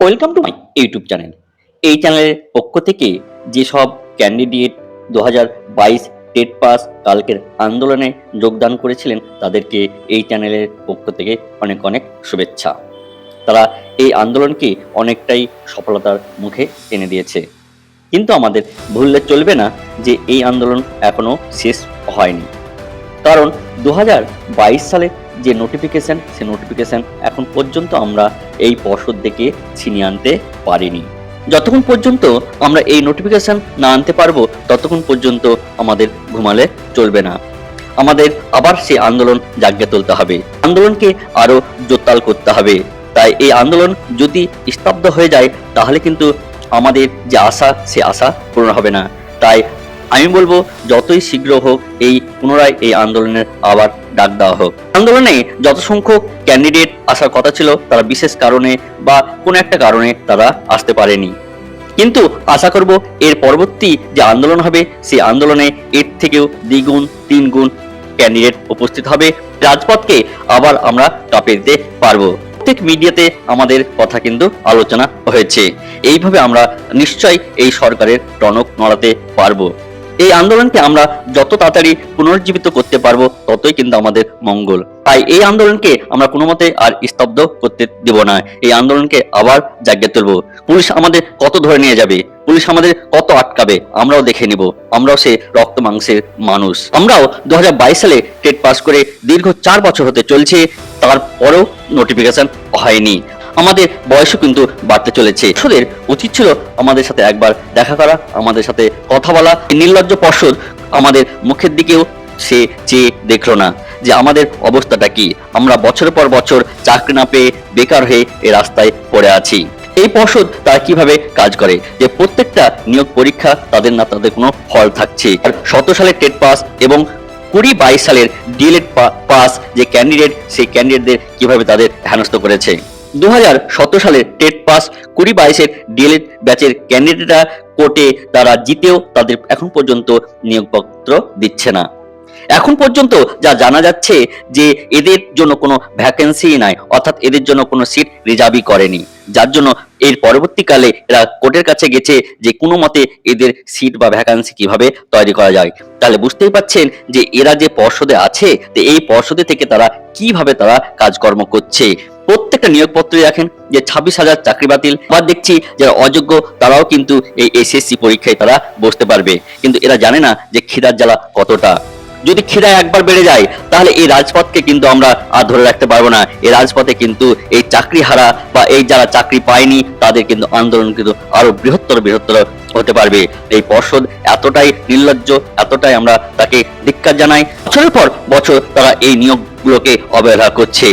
Welcome to my YouTube channel. এই চ্যানেলের পক্ষ থেকে যেসব ক্যান্ডিডেট দু হাজার বাইশ টেট পাস কালকের আন্দোলনে যোগদান করেছিলেন, তাদেরকে এই চ্যানেলের পক্ষ থেকে অনেক অনেক শুভেচ্ছা। তারা এই আন্দোলনকে অনেকটাই সফলতার মুখে এনে দিয়েছে। কিন্তু আমাদের ভুললে চলবে না যে এই আন্দোলন এখনও শেষ হয়নি। কারণ দু হাজার বাইশ সালে যে নোটিফিকেশন সে নোটিফিকেশন এখন পর্যন্ত আমরা এই পর্ষদ থেকে ছিনিয়ে আনতে পারিনি। যতক্ষণ পর্যন্ত আমরা এই নোটিফিকেশন না আনতে পারব, ততক্ষণ পর্যন্ত আমাদের ঘুমালে চলবে না। আমাদের আবার সেই আন্দোলন জাগিয়ে তুলতে হবে। আন্দোলনকে আরও জোরতাল করতে হবে। তাই এই আন্দোলন যদি স্তব্ধ হয়ে যায়, তাহলে কিন্তু আমাদের যে আশা, সে আশা পূরণ হবে না। তাই আমি বলব, যতই শীঘ্র হোক এই পুনরায় এই আন্দোলনের আবার ডাক দেওয়া হোক। আন্দোলনে যত সংখ্যক ক্যান্ডিডেট আসার কথা ছিল, তারা বিশেষ কারণে বা কোনো একটা কারণে তারা আসতে পারেনি। কিন্তু আশা করব, এর পরবর্তী যে আন্দোলন হবে, সেই আন্দোলনে এর থেকেও দ্বিগুণ তিন গুণ ক্যান্ডিডেট উপস্থিত হবে। রাজপথকে আবার আমরা কাঁপে দিতে পারব। প্রত্যেক মিডিয়াতে আমাদের কথা কিন্তু আলোচনা হয়েছে। এইভাবে আমরা নিশ্চয়ই এই সরকারের টনক নড়াতে পারব। এই আন্দোলনকে আমরা যত তাড়াতাড়ি পুনর্জীবিত করতে পারব, ততই কিন্তু আমাদের মঙ্গল। তাই এই আন্দোলনকে আমরা কোনো মতে আর স্তব্ধ করতে দেব না। এই আন্দোলনকে আবার জাগিয়ে তুলব। পুলিশ আমাদের কত ধরে নিয়ে যাবে? পুলিশ আমাদের কত আটকাবে? আমরাও দেখে নিব। আমরাও সে রক্ত মাংসের মানুষ। আমরাও দু হাজার বাইশ সালে টেট পাস করে দীর্ঘ চার বছর হতে চলছে, তারপরেও নোটিফিকেশন হয়নি। আমাদের বয়সও কিন্তু বাড়তে চলেছে। পর্ষদের উচিত ছিল আমাদের সাথে একবার দেখা করা, আমাদের সাথে কথা বলা। নির্লজ্জ পর্ষদ আমাদের মুখের দিকেও সে চেয়ে দেখল না যে আমাদের অবস্থাটা কি। আমরা বছরের পর বছর চাকরি না পেয়ে বেকার হয়ে এ রাস্তায় পড়ে আছি। এই পর্ষদ তারা কীভাবে কাজ করে? যে প্রত্যেকটা নিয়োগ পরীক্ষা তাদের না তাদের কোনো ফল থাকছে। আর শত সালের টেট পাস এবং কুড়ি বাইশ সালের ডিএলএড পাস যে ক্যান্ডিডেট, সেই ক্যান্ডিডেটদের কীভাবে তাদের হেনস্থ করেছে? দু সালের টেট পাস কুড়ি বাইশের ডিএলএড ব্যাচের ক্যান্ডিডেটরা কোর্টে তারা জিতেও তাদের এখন পর্যন্ত নিয়োগপত্র দিচ্ছে না। এখন পর্যন্ত যা জানা যাচ্ছে যে এদের জন্য কোনো ভ্যাকেন্সি নাই, অর্থাৎ এদের জন্য কোনো সিট রিজার্ভই করেনি। যার জন্য এর পরবর্তীকালে এরা কোর্টের কাছে গেছে যে কোনো মতে এদের সিট বা ভ্যাকান্সি কীভাবে তৈরি করা যায়। তাহলে বুঝতেই পাচ্ছেন যে এরা যে পর্ষদে আছে, তো এই পর্ষদে থেকে তারা কীভাবে তারা কাজকর্ম করছে। প্রত্যেকটা নিয়োগপত্রে দেখেন যে ছাব্বিশ হাজার চাকরি বাতিল। আবার দেখছি যারা অযোগ্য, তারাও কিন্তু এই এসএসসি পরীক্ষায় তারা বসতে পারবে। কিন্তু এরা জানে না যে খিদার জ্বালা কতটা। যদি খিদা একবার বেড়ে যায়, তাহলে এই রাজপথকে কিন্তু আমরা আর ধরে রাখতে পারব না। এই রাজপথে কিন্তু এই চাকরি হারা বা এই যারা চাকরি পায়নি, তাদের কিন্তু আন্দোলন কিন্তু আরও বৃহত্তর বৃহত্তর হতে পারবে। এই পর্ষদ এতটাই নির্লজ্জ, এতটাই আমরা তাকে ধিক্কার জানাই। বছরের পর বছর তারা এই নিয়োগগুলোকে অবহেলা করছে।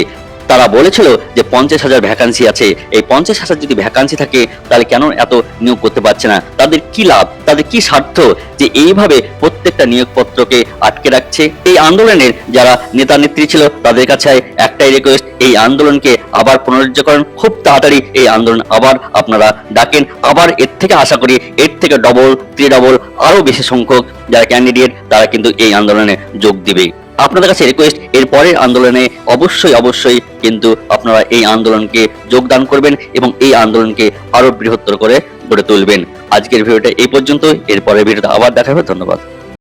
তারা বলেছিল যে পঞ্চাশ হাজার ভ্যাকান্সি আছে। এই পঞ্চাশ হাজার যদি ভ্যাকান্সি থাকে, তাহলে কেন এত নিয়োগ করতে পারছে না? তাদের কি লাভ? তাদের কি স্বার্থ যে এইভাবে প্রত্যেকটা নিয়োগপত্রকে আটকে রাখছে? এই আন্দোলনের যারা নেতা নেত্রী ছিল, তাদের কাছে একটাই রিকোয়েস্ট এই আন্দোলনকে আবার পুনরুজ্জীকরণ খুব তাড়াতাড়ি এই আন্দোলন আবার আপনারা ডাকেন। আবার এর থেকে আশা করি এর থেকে ডবল থ্রি ডবল আরও বেশি সংখ্যক যারা ক্যান্ডিডেট তারা কিন্তু এই আন্দোলনে যোগ দিবে। আপনাদের কাছে রিকোয়েস্ট এর পরের আন্দোলনে অবশ্যই অবশ্যই কিন্তু আপনারা এই আন্দোলনকে যোগদান করবেন এবং এই আন্দোলনকে আরও বৃহত্তর করে গড়ে তুলবেন। আজকের ভিডিওটা এই পর্যন্ত এরপরের ভিডিওটা আবার দেখা হবে, ধন্যবাদ।